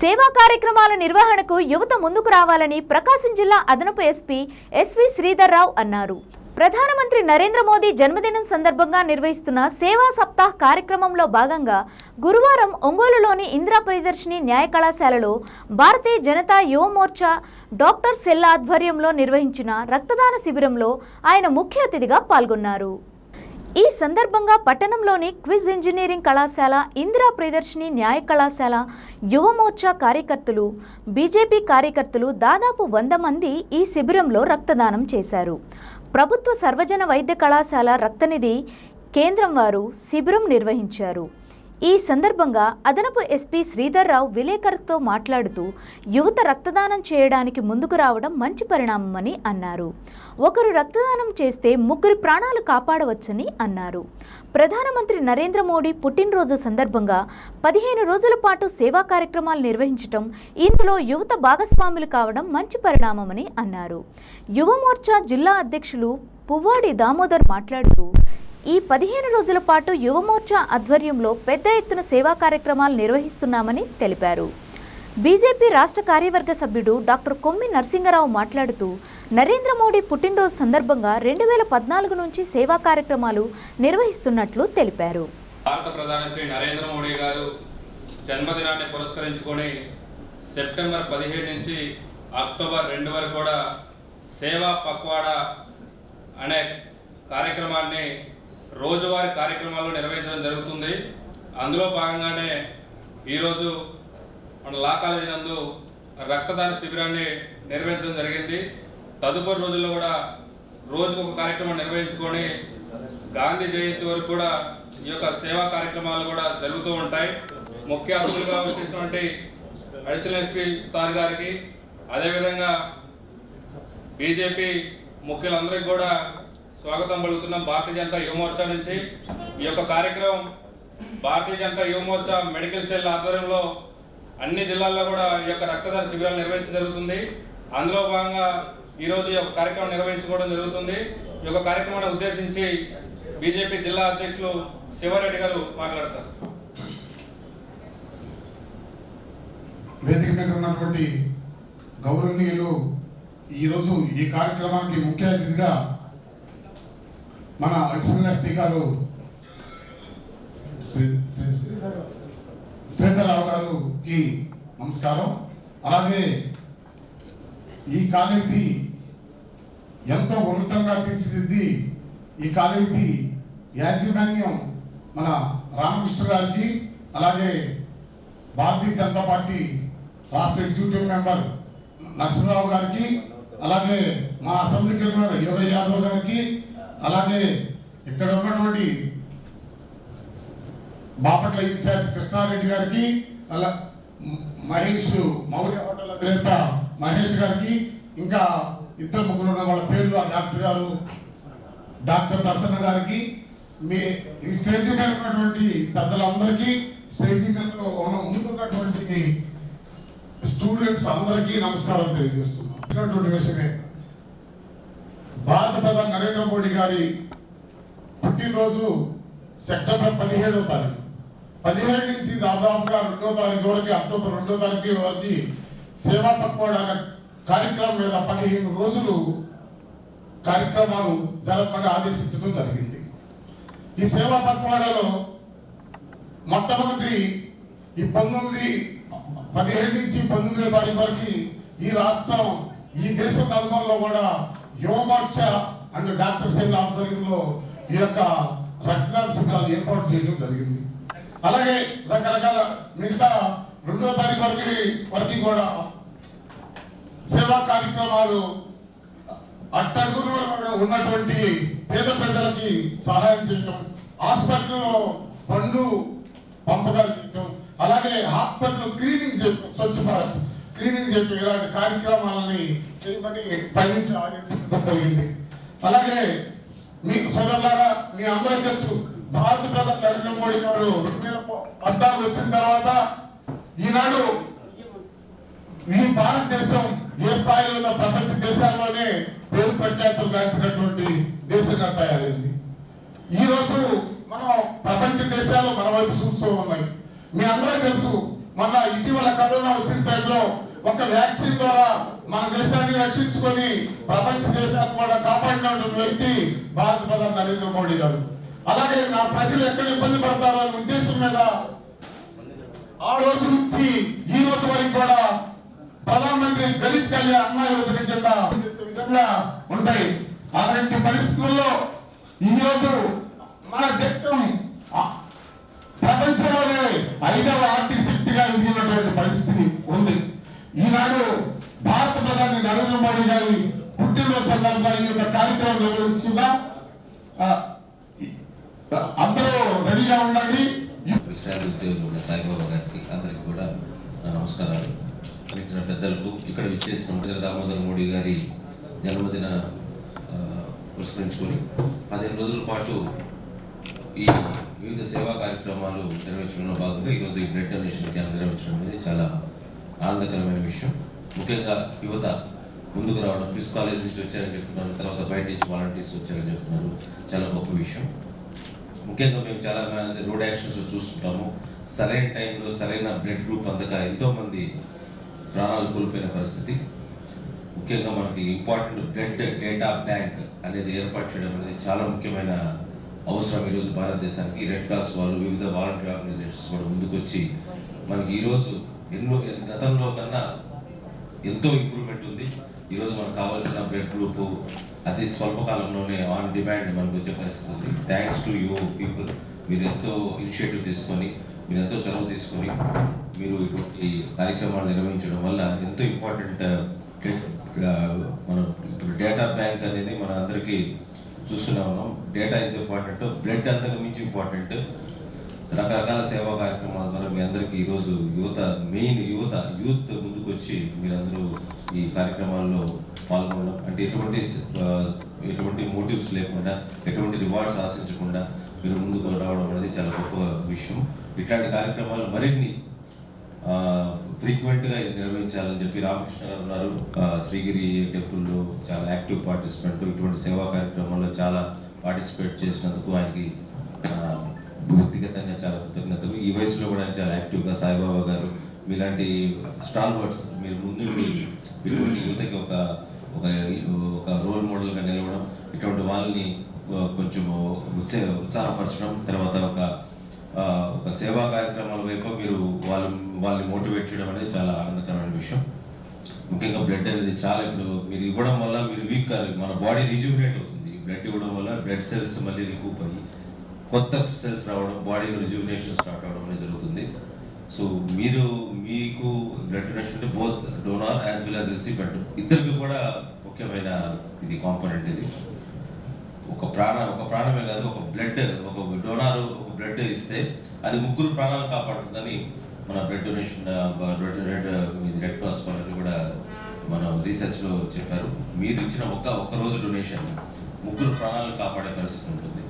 సేవా కార్యక్రమాల నిర్వహణకు యువత ముందుకు రావాలని ప్రకాశం జిల్లా అదనపు ఎస్పీ ఎస్వి శ్రీధర్రావు అన్నారు. ప్రధానమంత్రి నరేంద్ర మోదీ జన్మదినం సందర్భంగా నిర్వహిస్తున్న సేవా సప్తాహ్ కార్యక్రమంలో భాగంగా గురువారం ఒంగోలులోని ఇందిరా ప్రియదర్శిని న్యాయ కళాశాలలో భారతీయ జనతా యువ మోర్చా డాక్టర్ సెల్ ఆధ్వర్యంలో నిర్వహించిన రక్తదాన శిబిరంలో ఆయన ముఖ్య అతిథిగా పాల్గొన్నారు. ఈ సందర్భంగా పట్టణంలోని క్విజ్ ఇంజనీరింగ్ కళాశాల ఇందిరా ప్రియదర్శిని న్యాయ కళాశాల యువమోర్చా కార్యకర్తలు బీజేపీ కార్యకర్తలు దాదాపు వంద మంది ఈ శిబిరంలో రక్తదానం చేశారు. ప్రభుత్వ సర్వజన వైద్య కళాశాల రక్తనిధి కేంద్రం వారు శిబిరం నిర్వహించారు. ఈ సందర్భంగా అదనపు ఎస్పీ శ్రీధర్రావు విలేకరుతో మాట్లాడుతూ యువత రక్తదానం చేయడానికి ముందుకు రావడం మంచి పరిణామమని అన్నారు. ఒకరు రక్తదానం చేస్తే ముగ్గురి ప్రాణాలు కాపాడవచ్చని అన్నారు. ప్రధానమంత్రి నరేంద్ర మోడీ పుట్టినరోజు సందర్భంగా పదిహేను రోజుల పాటు సేవా కార్యక్రమాలు నిర్వహించటం ఇందులో యువత భాగస్వాములు కావడం మంచి పరిణామమని అన్నారు. యువమోర్చా జిల్లా అధ్యక్షులు పువ్వాడి దామోదర్ మాట్లాడుతూ ఈ పదిహేను రోజుల పాటు యువమోర్చా ఆధ్వర్యంలో పెద్ద ఎత్తున సేవా కార్యక్రమాలు నిర్వహిస్తున్నామని తెలిపారు. బీజేపీ రాష్ట్ర కార్యవర్గ సభ్యుడు డాక్టర్ కొమ్మి నరసింగరావు మాట్లాడుతూ నరేంద్ర మోడీ పుట్టినరోజు సందర్భంగా రెండు వేల పద్నాలుగు నుంచి సేవా కార్యక్రమాలు నిర్వహిస్తున్నట్లు తెలిపారు. భారత ప్రధాని శ్రీ నరేంద్ర మోడీ గారు జన్మదినాన్ని పురస్కరించుకొని సెప్టెంబర్ పదిహేడు నుంచి అక్టోబర్ రెండు వరకు కూడా సేవా పక్వాడా అనే కార్యక్రమాన్ని రోజువారీ కార్యక్రమాలు నిర్వహించడం జరుగుతుంది. అందులో భాగంగానే ఈరోజు మన లా కాలేజీ నందు రక్తదాన శిబిరాన్ని నిర్వహించడం జరిగింది. తదుపరి రోజుల్లో కూడా రోజుకు ఒక కార్యక్రమం నిర్వహించుకొని గాంధీ జయంతి వరకు కూడా ఈ యొక్క సేవా కార్యక్రమాలు కూడా జరుగుతూ ఉంటాయి. ముఖ్య అతిథులుగా వచ్చేసినటువంటి అడిషనల్ ఎస్పీ సార్ గారికి అదేవిధంగా బీజేపీ ముఖ్యులందరికీ కూడా స్వాగతం పలుకుతున్నాం భారతీయ జనతా యువమోర్చా నుంచి. ఈ యొక్క కార్యక్రమం భారతీయ జనతా యువమోర్చా మెడికల్ సెల్ ఆధ్వర్యంలో అన్ని జిల్లాల్లో కూడా ఈ యొక్క రక్తదాన శిబిరాలు నిర్వహించడం జరుగుతుంది. అందులో భాగంగా ఈరోజు ఈ యొక్క కార్యక్రమం నిర్వహించుకోవడం జరుగుతుంది. ఈ యొక్క కార్యక్రమాన్ని ఉద్దేశించి బీజేపీ జిల్లా అధ్యక్షులు శివారెడ్డి గారు మాట్లాడతారు. వేదిక మీద ఉన్నటువంటి గౌరవనీయులు ఈరోజు ఈ కార్యక్రమానికి ముఖ్య అతిథిగా మన అడిషనల్ ఎస్పీ గారు శ్రీ- శ్రీధరరావు గారుకి నమస్కారం. అలాగే ఈ కాలేజీ ఎంతో ఉన్నతంగా తీర్చిదిద్ది ఈ కాలేజీ యాజమాన్యం మన రామకృష్ణ గారికి అలాగే భారతీయ జనతా పార్టీ రాష్ట్ర ఎగ్జిక్యూటివ్ మెంబర్ నరసింహరావు గారికి అలాగే మా అసెంబ్లీకి మెంబర్ యోగ యాదవ్ గారికి అలాగే ఇక్కడ ఉన్నటువంటి బాపట్ల ఇన్ఛార్జ్ కృష్ణారెడ్డి గారికి అలా మహేష్ మౌర్య హోటల్ అధినేత మహేష్ గారికి ఇంకా ఇద్దరు ముగ్గురు ఉన్న వాళ్ళ పేర్లు ఆ డాక్టర్ గారు డాక్టర్ ప్రసన్న గారికి మీ ఈ స్టేజ్ మీద ఉన్నటువంటి పెద్దలందరికీ స్టేజ్ మీద ఉన్న ముందున్నటువంటి స్టూడెంట్స్ అందరికీ నమస్కారం తెలియజేస్తున్నాం. విషయమే భారత ప్రధాని నరేంద్ర మోడీ గారి పుట్టినరోజు సెప్టెంబర్ పదిహేడవ తారీఖు. పదిహేడు నుంచి దాదాపుగా రెండో తారీఖు వరకు అక్టోబర్ రెండో తారీఖు వరకు సేవా పక్వాడ కార్యక్రమం మీద పదిహేను రోజులు కార్యక్రమాలు జరపమని ఆదేశించడం జరిగింది. ఈ సేవా పక్వాడలో మొట్టమొదటి ఈ పంతొమ్మిది పదిహేడు నుంచి పంతొమ్మిదో తారీఖు వరకు ఈ రాష్ట్రం ఈ దేశం నలుమూలలో కూడా యువమోర్చ అండ్ డాక్టర్ సేవ ఆధ్వర్యంలో ఈ యొక్క రక్తదాన శిబిరాలు ఏర్పాటు చేయడం జరిగింది. అలాగే రకరకాల మిగతా రెండో తారీఖు వరకు వరకు కూడా సేవా కార్యక్రమాలు అట్టడుగులు ఉన్నటువంటి పేద ప్రజలకి సహాయం చేయటం హాస్పిటల్లో పండ్లు పంపకాలు చేయటం అలాగే హాస్పిటల్ క్లీనింగ్ చేయటం స్వచ్ఛ భారత్ క్లీనింగ్ చేయటం ఇలాంటి కార్యక్రమాలని చేయమని పైనుంచి ఆదేశించడం జరిగింది. అలాగే మీ సోదరులారా మీ అందరూ తెలుసు భారత ప్రధాని నరేంద్ర మోడీ గారు రెండు వేల పద్నాలుగు వచ్చిన తర్వాత ఈనాడు ఈ భారతదేశం ఏ స్థాయిలో ఉన్న ప్రపంచ దేశాల్లోనే పేరు ప్రఖ్యాతులు గాంచినటువంటి దేశంగా తయారైంది. ఈ రోజు మనం ప్రపంచ దేశాలు మన వైపు చూస్తూ ఉన్నాయి. మీ అందరూ తెలుసు మన ఇటీవల ఇటీవల కరోనా వచ్చిన టైంలో ఒక వ్యాక్సిన్ ద్వారా మన దేశాన్ని రక్షించుకొని ప్రపంచ దేశాన్ని కూడా కాపాడినటువంటి వ్యక్తి భారత ప్రధాని నరేంద్ర మోడీ గారు. అలాగే నా ప్రజలు ఎక్కడ ఇబ్బంది పడతారో అనే ఉద్దేశం మీద ఆ రోజు నుంచి ఈ రోజు వరకు కూడా ప్రధానమంత్రి గరీబ్ కళ్యాణ్ అన్న యోజన కింద విధంగా ఉంటాయి. అలాంటి పరిస్థితుల్లో ఈ రోజు ప్రధాని గారి పుట్టినరోజు సందర్భంగా ఈ యొక్క కార్యక్రమం నిర్వహిస్తున్నా అందరూ రెడీగా ఉండండి. విశ్రాంతి ఉద్యోగులు ఉన్న సాయిబాబా గారికి అందరికి కూడా నా నమస్కారాలు. ఇచ్చిన పెద్దలకు ఇక్కడ విచ్చేసిన ముద్ర దామోదర మోడీ గారి జన్మదిన పురస్కరించుకొని పదిహేను రోజుల పాటు ఈ వివిధ సేవా కార్యక్రమాలు నిర్వహించడంలో భాగంగా ఈరోజు ఈ బ్లడ్ డొనేషన్ క్యాంప్ నిర్వహించడం అనేది చాలా ఆనందకరమైన విషయం. ముఖ్యంగా యువత ముందుకు రావడం క్రిస్ కాలేజ్ నుంచి వచ్చారని చెప్తున్నారు తర్వాత బయట నుంచి వాలంటీర్స్ వచ్చారని చెప్తున్నారు. చాలా గొప్ప విషయం. ముఖ్యంగా మేము చాలా మంది రోడ్ యాక్సిడెంట్స్ చూస్తుంటాము. సరైన టైంలో సరైన బ్లడ్ గ్రూప్ అందక ఎంతోమంది ప్రాణాలు కోల్పోయిన పరిస్థితి. ముఖ్యంగా మనకి ఇంపార్టెంట్ బ్లడ్ డేటా బ్యాంక్ అనేది ఏర్పాటు చేయడం అనేది చాలా ముఖ్యమైన అవసరం ఈరోజు భారతదేశానికి. రెడ్ క్రాస్ వాళ్ళు వివిధ వాలంటీర్ ఆర్గనైజేషన్స్ కూడా ముందుకొచ్చి మనకి ఈరోజు ఎన్నో గతంలో కన్నా ఎంతో ఇంప్రూవ్మెంట్ ఉంది. ఈరోజు మనకు కావాల్సిన బ్లడ్ గ్రూప్ అతి స్వల్పకాలంలోనే ఆన్ డిమాండ్ మనకు వచ్చే పరిస్థితి ఉంది థ్యాంక్స్ టు యూ పీపుల్ మీరు ఎంతో ఇనిషియేటివ్ తీసుకొని మీరు ఎంతో చొరవ తీసుకొని మీరు ఇటువంటి కార్యక్రమాలు నిర్వహించడం వల్ల ఎంతో ఇంపార్టెంట్ uh, uh, మనం ఇప్పుడు డేటా బ్యాంక్ అనేది మన అందరికీ చూస్తూనే ఉన్నాం. డేటా ఎంత ఇంపార్టెంట్ బ్లడ్ అంతకు మించి ఇంపార్టెంట్ రకరకాల సేవా కార్యక్రమాల. ద్వారా మీ అందరికీ ఈరోజు యువత మెయిన్ యువత యూత్ ముందుకొచ్చి మీరందరూ ఈ కార్యక్రమాల్లో పాల్గొనడం. అంటే ఎటువంటి ఎటువంటి మోటివ్స్ లేకుండా ఎటువంటి రివార్డ్స్ ఆశించకుండా మీరు ముందుకు రావడం అనేది చాలా గొప్ప విషయం. ఇట్లాంటి కార్యక్రమాలు మరిన్ని ఫ్రీక్వెంట్గా నిర్వహించాలని చెప్పి రామకృష్ణ గారు ఉన్నారు. శ్రీగిరి టెంపుల్లో చాలా యాక్టివ్ పార్టిసిపెంట్. ఇటువంటి సేవా కార్యక్రమాల్లో చాలా పార్టిసిపేట్ చేసినందుకు ఆయనకి వ్యక్తిగతంగా చాలా కృతజ్ఞతలు. ఈ వయసులో కూడా ఆయన చాలా యాక్టివ్గా సాయిబాబా గారు మీలాంటి స్టాల్ వర్డ్స్ మీరు ముందు ఇటువంటి యువతకి ఒక ఒక ఒక రోల్ మోడల్గా నిలవడం ఇటువంటి వాళ్ళని కొంచెం ఉత్సా ఉత్సాహపరచడం తర్వాత ఒక ఒక సేవా కార్యక్రమాల వైపు మీరు వాళ్ళు వాళ్ళని మోటివేట్ చేయడం అనేది చాలా ఆనందకరమైన విషయం. ముఖ్యంగా బ్లడ్ అనేది చాలా ఇప్పుడు మీరు ఇవ్వడం వల్ల మీరు వీక్ మన బాడీ రిజ్యూమినేట్ అవుతుంది. బ్లడ్ ఇవ్వడం వల్ల బ్లడ్ సెల్స్ మళ్ళీ రికూప్ అయ్యి కొత్త సెల్స్ రావడం బాడీ రిజ్యూమినేషన్ స్టార్ట్ అవడం అనేది జరుగుతుంది. సో మీరు మీకు బ్లడ్ డొనేషన్ అంటే both donor as well as recipient ఇద్దరికి కూడా ముఖ్యమైన ఇది కాంపోనెంట్ ఇది. ఒక ప్రాణ ఒక ప్రాణమే కాదు ఒక బ్లడ్ ఒక డోనార్ ఒక బ్లడ్ ఇస్తే అది ముగ్గురు ప్రాణాలు కాపాడుతుందని మన blood donation red red red cross వాళ్ళని కూడా మన రీసెర్చ్లో చెప్పారు. మీరు ఇచ్చిన ఒక్క ఒక్క రోజు డొనేషన్ ముగ్గురు ప్రాణాలను కాపాడే పరిస్థితి ఉంటుంది.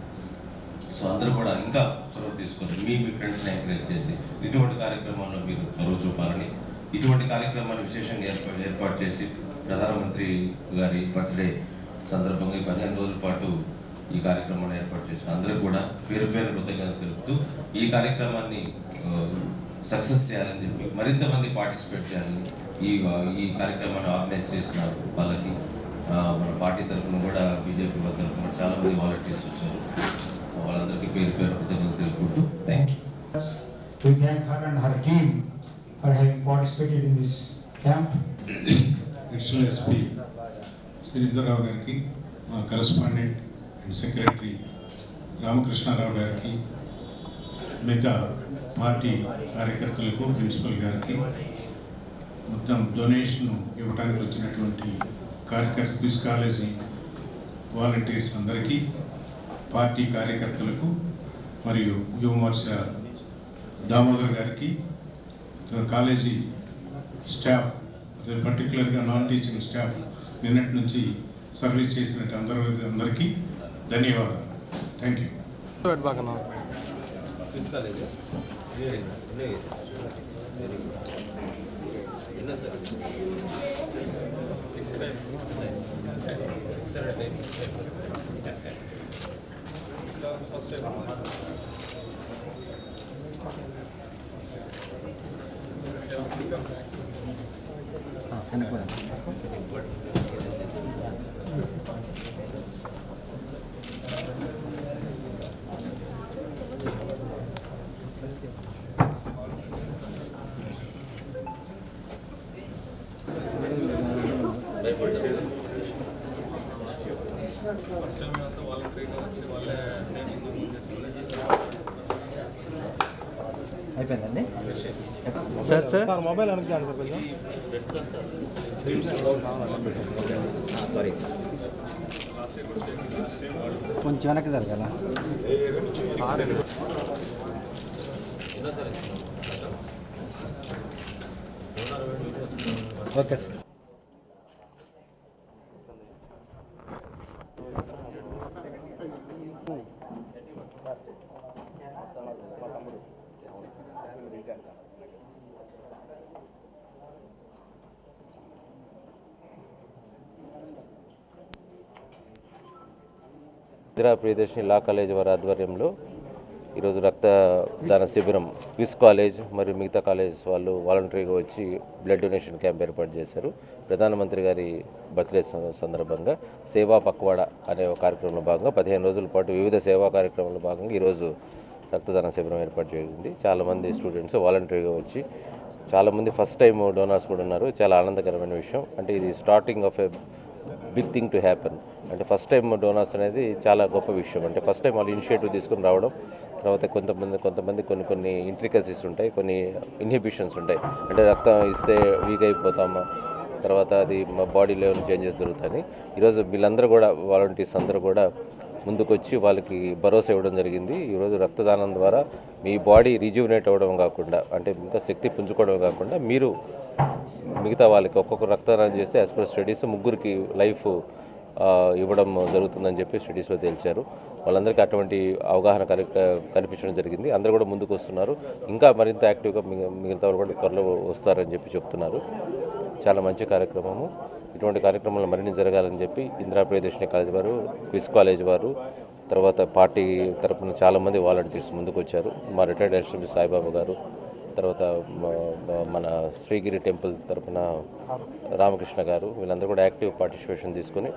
సో అందరూ కూడా ఇంకా చొరవ తీసుకొని మీ మీ ఫ్రెండ్స్ని ఎంకరేజ్ చేసి ఇటువంటి కార్యక్రమాల్లో మీరు చొరవ చూపాలని ఇటువంటి కార్యక్రమాన్ని విశేషంగా ఏర్పాటు ఏర్పాటు చేసి ప్రధానమంత్రి గారి బర్త్డే సందర్భంగా ఈ పదిహేను రోజుల పాటు ఈ కార్యక్రమాన్ని ఏర్పాటు చేసిన అందరూ కూడా పేరు పేరు కృతజ్ఞత తెలుపుతూ ఈ కార్యక్రమాన్ని సక్సెస్ చేయాలని చెప్పి మరింత మంది పార్టిసిపేట్ చేయాలని ఈ ఈ కార్యక్రమాన్ని ఆర్గనైజ్ చేసిన వాళ్ళకి మన పార్టీ తరఫున కూడా బీజేపీ వాళ్ళ తరఫున కూడా చాలా మంది వాలంటీర్స్ వచ్చారు. వాళ్ళందరికీ పేరు పేరు కృతజ్ఞతలు తెలుపుకుంటూ thank you We thank her and her team for having participated in this camp. Additional SP Sridharrao గారికి మా కరస్పాండెంట్ అండ్ సెక్రటరీ రామకృష్ణారావు గారికి మిగతా పార్టీ కార్యకర్తలకు ప్రిన్సిపల్ గారికి మొత్తం డొనేషన్ ఇవ్వడానికి వచ్చినటువంటి కార్యకర్త కాలేజీ వాలంటీర్స్ అందరికీ పార్టీ కార్యకర్తలకు మరియు యువమోర్చ దామోదర్ గారికి కాలేజీ స్టాఫ్ పర్టికులర్గా నాన్ టీచింగ్ స్టాఫ్ నిన్నటి నుంచి సర్వీస్ చేసినట్టు అందరూ అందరికీ ధన్యవాదాలు. థ్యాంక్ యూ ఫస్ట్ అయిపోయిందండి? Sir sir. మొబైల్ వెనక్కి సార్ కొంచెం. సారీ. కొంచెం వెనక్కి జరగాల? Okay sir. Indira Priyadarshini law college వారి ఆధ్వర్యంలో ఈరోజు రక్తదాన శిబిరం క్విస్ కాలేజ్ మరియు మిగతా కాలేజ్ వాళ్ళు వాలంటరీగా వచ్చి బ్లడ్ డొనేషన్ క్యాంప్ ఏర్పాటు చేశారు. ప్రధానమంత్రి గారి బర్త్డే సందర్భంగా సేవా పక్వాడ అనే ఒక కార్యక్రమంలో భాగంగా పదిహేను రోజుల పాటు వివిధ సేవా కార్యక్రమంలో భాగంగా ఈరోజు రక్తదాన శిబిరం ఏర్పాటు చేసింది చాలామంది స్టూడెంట్స్ వాలంటరీగా వచ్చి చాలామంది ఫస్ట్ టైం డోనర్స్ కూడా ఉన్నారు. చాలా ఆనందకరమైన విషయం. అంటే ఇది starting of a big thing to happen. అంటే ఫస్ట్ టైం డోనర్స్ అనేది చాలా గొప్ప విషయం. అంటే ఫస్ట్ టైం వాళ్ళు ఇనిషియేటివ్ తీసుకుని రావడం తర్వాత కొంతమంది కొంతమంది కొన్ని కొన్ని ఇంట్రికసీస్ ఉంటాయి కొన్ని ఇన్హిబిషన్స్ ఉంటాయి. అంటే రక్తం ఇస్తే వీక్ అయిపోతామా తర్వాత అది మా బాడీలో చేంజెస్ జరుగుతాయని. ఈరోజు వీళ్ళందరూ కూడా వాలంటీర్స్ అందరూ కూడా ముందుకొచ్చి వాళ్ళకి భరోసా ఇవ్వడం జరిగింది. ఈరోజు రక్తదానం ద్వారా మీ బాడీ రిజ్యూనేట్ అవ్వడం కాకుండా అంటే ఇంకా శక్తి పుంజుకోవడం కాకుండా మీరు మిగతా వాళ్ళకి ఒక్కొక్క రక్తదానం చేస్తే యాజ్ పర్ స్టడీస్ ముగ్గురికి లైఫ్ ఇవ్వడం జరుగుతుందని చెప్పి స్టడీస్లో తేల్చారు. వాళ్ళందరికీ అటువంటి అవగాహన కలి కల్పించడం జరిగింది. అందరూ కూడా ముందుకు వస్తున్నారు. ఇంకా మరింత యాక్టివ్గా మిగ- మిగతా వాళ్ళు కూడా త్వరలో వస్తారని చెప్పి చెప్తున్నారు. చాలా మంచి కార్యక్రమము. ఇటువంటి కార్యక్రమాలు మరిన్ని జరగాలని చెప్పి ఇందిరా ప్రియదర్శిని కాలేజ్ వారు క్విజ్ కాలేజ్ వారు తర్వాత పార్టీ తరఫున చాలామంది వాలంటీర్స్ ముందుకు వచ్చారు మా రిటైర్డ్ ఎస్ఎంపీ సాయిబాబు గారు తర్వాత మన శ్రీగిరి టెంపుల్ తరపున రామకృష్ణ గారు వీళ్ళందరూ కూడా యాక్టివ్ పార్టిసిపేషన్ తీసుకుని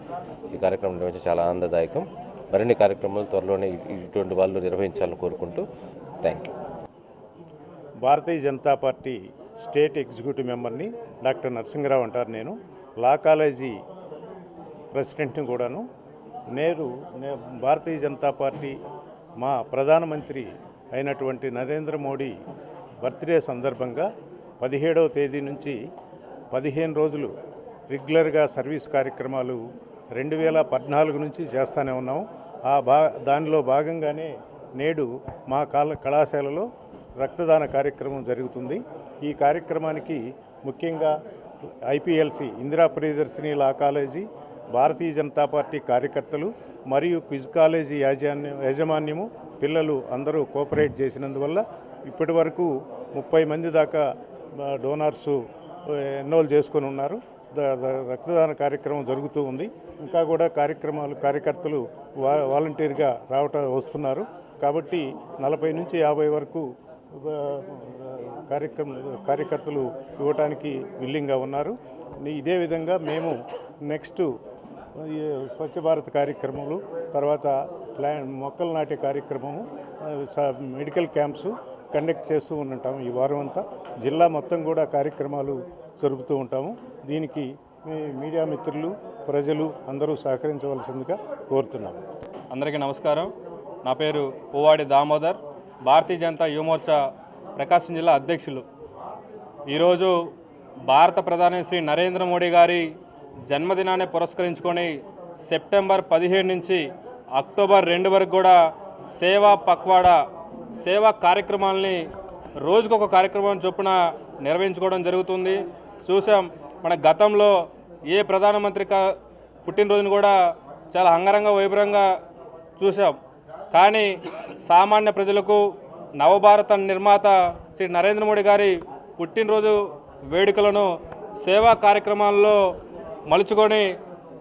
ఈ కార్యక్రమం నిర్వహించి చాలా ఆనందదాయకం. మరిన్ని కార్యక్రమాలు త్వరలోనే ఇటువంటి వాళ్ళు నిర్వహించాలని కోరుకుంటూ thank you Bharatiya Janata party state executive మెంబర్ని doctor Narasimharao అంటారు నేను. లా కాలేజీ ప్రెసిడెంట్ని కూడాను. నేరు భారతీయ జనతా పార్టీ మా ప్రధానమంత్రి అయినటువంటి నరేంద్ర మోడీ బర్త్డే సందర్భంగా పదిహేడవ తేదీ నుంచి పదిహేను రోజులు రెగ్యులర్గా సర్వీస్ కార్యక్రమాలు రెండు వేల పద్నాలుగు నుంచి చేస్తూనే ఉన్నాం. ఆ భా దానిలో భాగంగానే నేడు మా కాల కళాశాలలో రక్తదాన కార్యక్రమం జరుగుతుంది. ఈ కార్యక్రమానికి ముఖ్యంగా IPLC Indira Priyadarshini law college Bharatiya Janata party కార్యకర్తలు మరియు క్విజ్ కాలేజీ యాజమాన్యం యాజమాన్యము పిల్లలు అందరూ కోఆపరేట్ చేసినందువల్ల ఇప్పటి వరకు ముప్పై మంది దాకా డోనార్స్ ఎన్రోల్ చేసుకొని ఉన్నారు. రక్తదాన కార్యక్రమం జరుగుతూ ఉంది. ఇంకా కూడా కార్యక్రమాలు కార్యకర్తలు వా వాలంటీర్గా రావటం వస్తున్నారు. కాబట్టి నలభై నుంచి యాభై వరకు కార్యక్రమ కార్యకర్తలు ఇవ్వటానికి విల్లింగ్గా ఉన్నారు. ఇదే విధంగా మేము నెక్స్ట్ ఈ స్వచ్ఛ భారత్ కార్యక్రమాలు తర్వాత ప్లాన్ మొక్కలు నాటే కార్యక్రమము మెడికల్ క్యాంప్స్ కండక్ట్ చేస్తూ ఉంటాము ఈ వారం అంతా. జిల్లా మొత్తం కూడా కార్యక్రమాలు జరుపుతూ ఉంటాము. దీనికి మీ మీడియా మిత్రులు ప్రజలు అందరూ సహకరించవలసిందిగా కోరుతున్నాము. అందరికీ నమస్కారం. నా పేరు పువ్వాడి దామోదర్. భారతీయ జనతా యువమోర్చా ప్రకాశం జిల్లా అధ్యక్షులు. ఈరోజు భారత ప్రధాని శ్రీ నరేంద్ర మోడీ గారి జన్మదినాన్ని పురస్కరించుకొని సెప్టెంబర్ పదిహేడు నుంచి అక్టోబర్ రెండు వరకు కూడా సేవా పక్వాడా సేవా కార్యక్రమాలని రోజుకొక కార్యక్రమం చొప్పున నిర్వహించుకోవడం జరుగుతుంది. చూసాం మన గతంలో ఏ ప్రధానమంత్రి కా- పుట్టినరోజును కూడా చాలా అంగరంగ వైభవంగా చూసాం. కానీ సామాన్య ప్రజలకు నవభారత నిర్మాత శ్రీ నరేంద్ర మోడీ గారి పుట్టినరోజు వేడుకలను సేవా కార్యక్రమాల్లో మలుచుకొని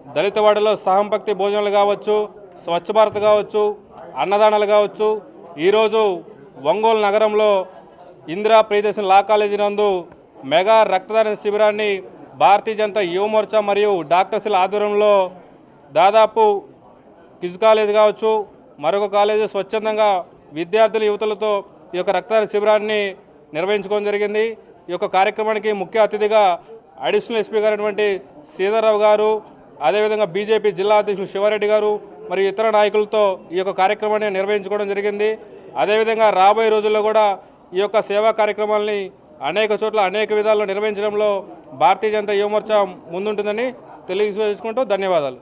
దళితవాడలో సహంపక్తి భోజనాలు కావచ్చు స్వచ్ఛ భారత్ కావచ్చు అన్నదానాలు కావచ్చు ఈరోజు ఒంగోలు నగరంలో ఇందిరా ప్రియదర్శన్ లా కాలేజీ నందు మెగా రక్తదాన శిబిరాన్ని భారతీయ జనతా యువ మోర్చా మరియు డాక్టర్స్ల ఆధ్వర్యంలో దాదాపు కిజ్ కాలేజ్ కావచ్చు మరొక కాలేజీ స్వచ్ఛందంగా విద్యార్థులు యువతులతో ఈ యొక్క రక్తదాన శిబిరాన్ని నిర్వహించుకోవడం జరిగింది. ఈ యొక్క కార్యక్రమానికి ముఖ్య అతిథిగా అడిషనల్ ఎస్పీ గారైనటువంటి శ్రీధర్రావు గారు అదేవిధంగా బీజేపీ జిల్లా అధ్యక్షులు శివారెడ్డి గారు మరియు ఇతర నాయకులతో ఈ యొక్క కార్యక్రమాన్ని నిర్వహించుకోవడం జరిగింది. అదేవిధంగా రాబోయే రోజుల్లో కూడా ఈ యొక్క సేవా కార్యక్రమాల్ని అనేక చోట్ల అనేక విధాల్లో నిర్వహించడంలో భారతీయ జనతా యువమోర్చా ముందుంటుందని తెలియజేసుకుంటూ ధన్యవాదాలు.